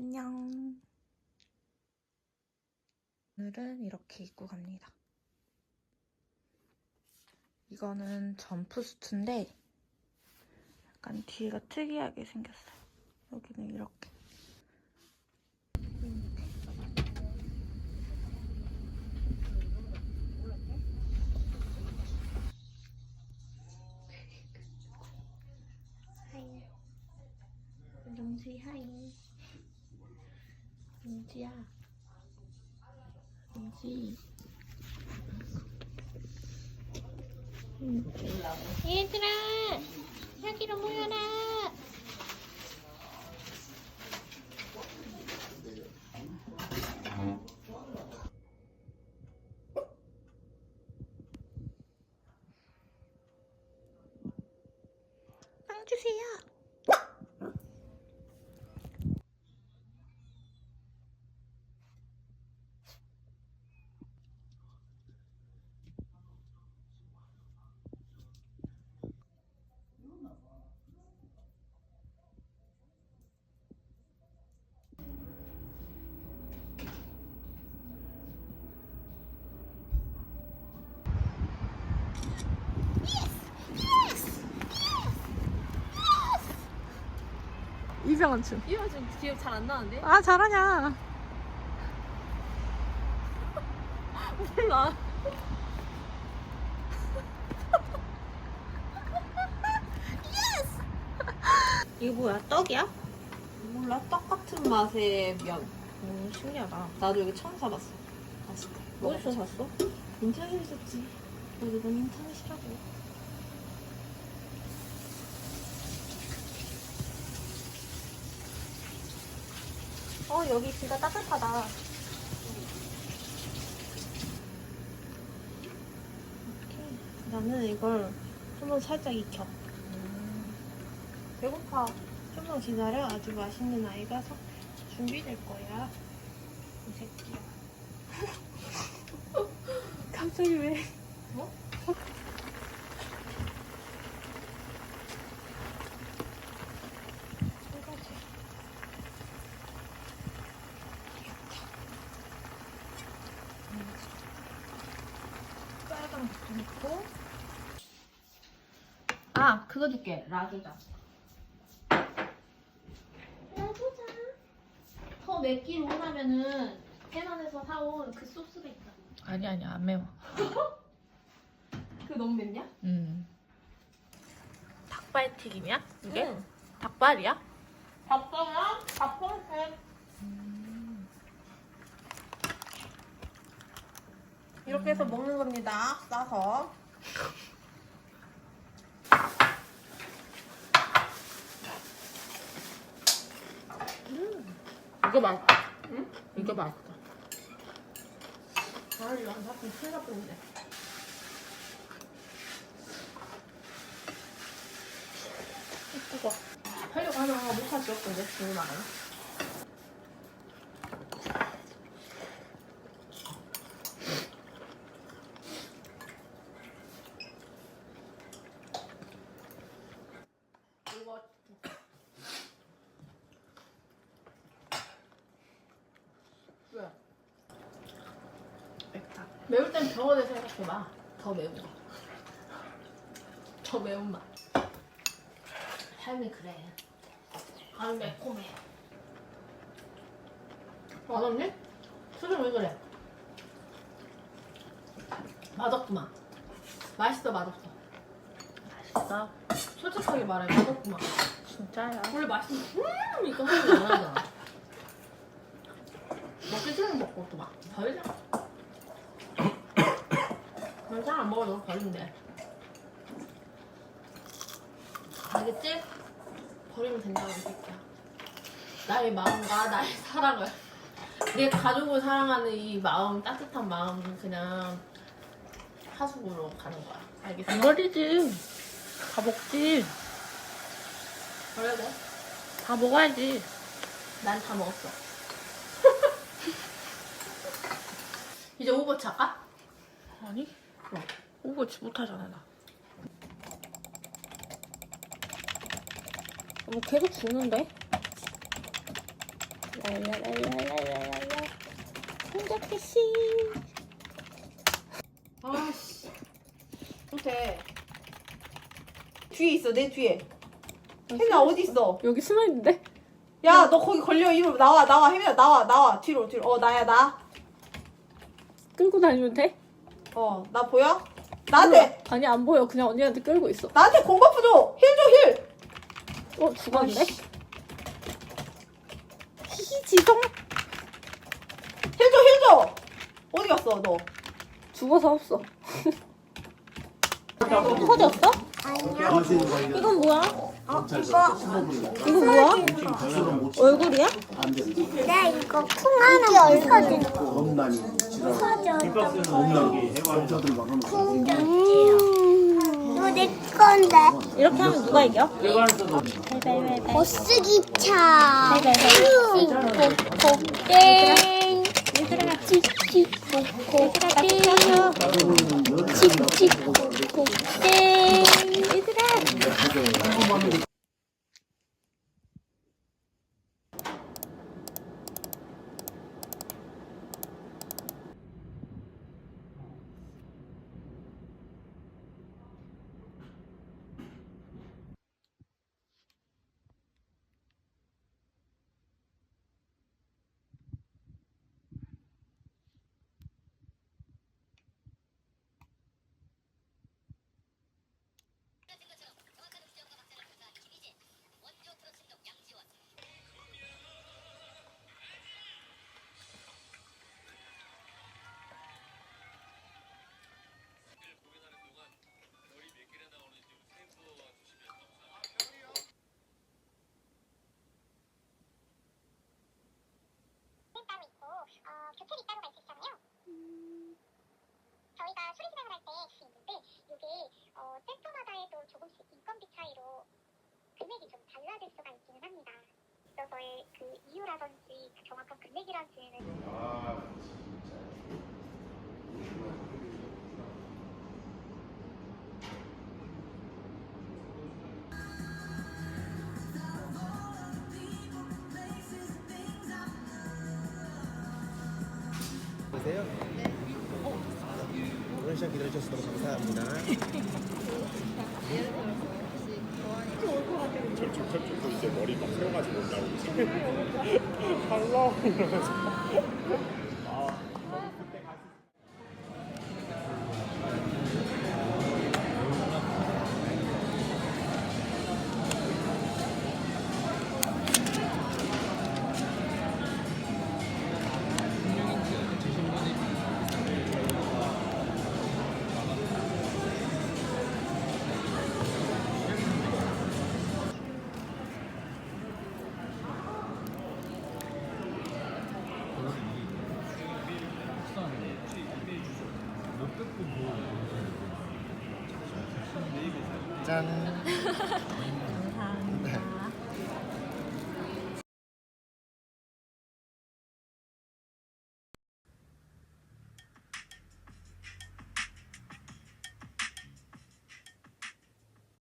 안녕. 오늘은 이렇게 입고 갑니다. 이거는 점프수트인데 약간 뒤가 특이하게 생겼어요. 여기는 이렇게. 하이. 용지 하이. 용지야. 용지. 얘들아 여기로 모여라 빵 주세요. 이병헌 춤. 이거 지금 기억 잘 안 나는데? 아 잘하냐. 몰라 이거 뭐야? 떡이야? 몰라 떡 같은 맛의 면오 신기하다. 나도 여기 처음 사봤어 맛있다 어디서 샀어? 인터넷에 있었지 요즘 인터넷이라고. 어 여기 진짜 따뜻하다. 이렇게. 나는 이걸 한번 살짝 익혀. 배고파. 좀만 기다려. 아주 맛있는 아이가 서- 준비될 거야. 이 새끼야. 갑자기 왜? 뭐? 이거지. 빨간 것도 있고. 아 그거 줄게 라조자 라조자. 더 맵기로 하면은 해난에서 사온 그 소스가 있다 아니 아니 안 매워. 그거 너무 맵냐? 음. 닭발 튀김이야? 이게? 응. 닭발이야? 밥빵이랑 밥빵 이렇게 해서 먹는 겁니다 싸서 이거 맛있다. 응? 이거 맛있다. 아 이거 안 샀으면 큰일 날 뻔했네 이거. 하려고 하면 못하죠 근데 너무 많아 이 왜? 맵다. 매울 땐 병원에 생각해봐 더 매운 거 더 매운 맛 삶이 그래 아유 매콤해 맛없니? 수준 왜 그래? 맛없구만 맛있어 맛없어 맛있어. 솔직하게 말해 맛없구만 진짜야. 원래 맛있는 음 이거 소리 안 하잖아 먹기 싫으면 먹고 또막 버리자 괜찮아 안 먹어도 버리면 알겠지? 버리면 된다고 이 새끼야 나의 마음과 나의 사랑을 내 가족을 사랑하는 이 마음 따뜻한 마음 그냥 하수구로 가는 거야 알겠어? 안 버리지. 다 먹지. 버려야 돼? 다 먹어야지. 난 다 먹었어. 이제 오버 차가? 아니? 와, 오버치 못하잖아 나. 어머 계속 죽는데? 랄랄랄랄랄랄랄 손잡기 씨. 아씨. 못해. 뒤에 있어 내 뒤에. 혜민아 어디 있어? 여기 숨어있는데? 야 너 거기 걸려 이리 나와 나와 혜민아 나와 나와 뒤로 뒤로 어 나야 나. 끌고 다니면 돼? 어, 나 보여? 나한테, 아니 안 보여. 그냥 언니한테 끌고 있어. 나한테 공버프 줘. 힐 줘, 힐. 어 죽었는데? 아이씨. 히히 지성. 힐 줘, 힐 줘. 어디 갔어, 너? 죽어서 없어. 터졌어? 이건 뭐야? 이거 뭐야? 얼굴이야? 네, 이거 쿵 하는 얼거든. 겁나니 지랄 커져. 겁나니 검사들 막 하면 이거 내 건데. 이렇게 하면 누가 이겨? 보스 기차. 콕콕 땡. 칙칙 콕콕 땡. 칙칙 콕콕 땡. 맞아요. 금액이 좀 달라질 수가 있기는 합니다. 있어서의 그 이유라든지 그 정확한 금액이라든지는 되세요? 오랜 시간 기다려주셔서 너무 감사합니다. 절쭉 절쭉도 이제 머리 막 세워가지고 온다고. 달라 이러면서. 짠. 감사합니다. 네.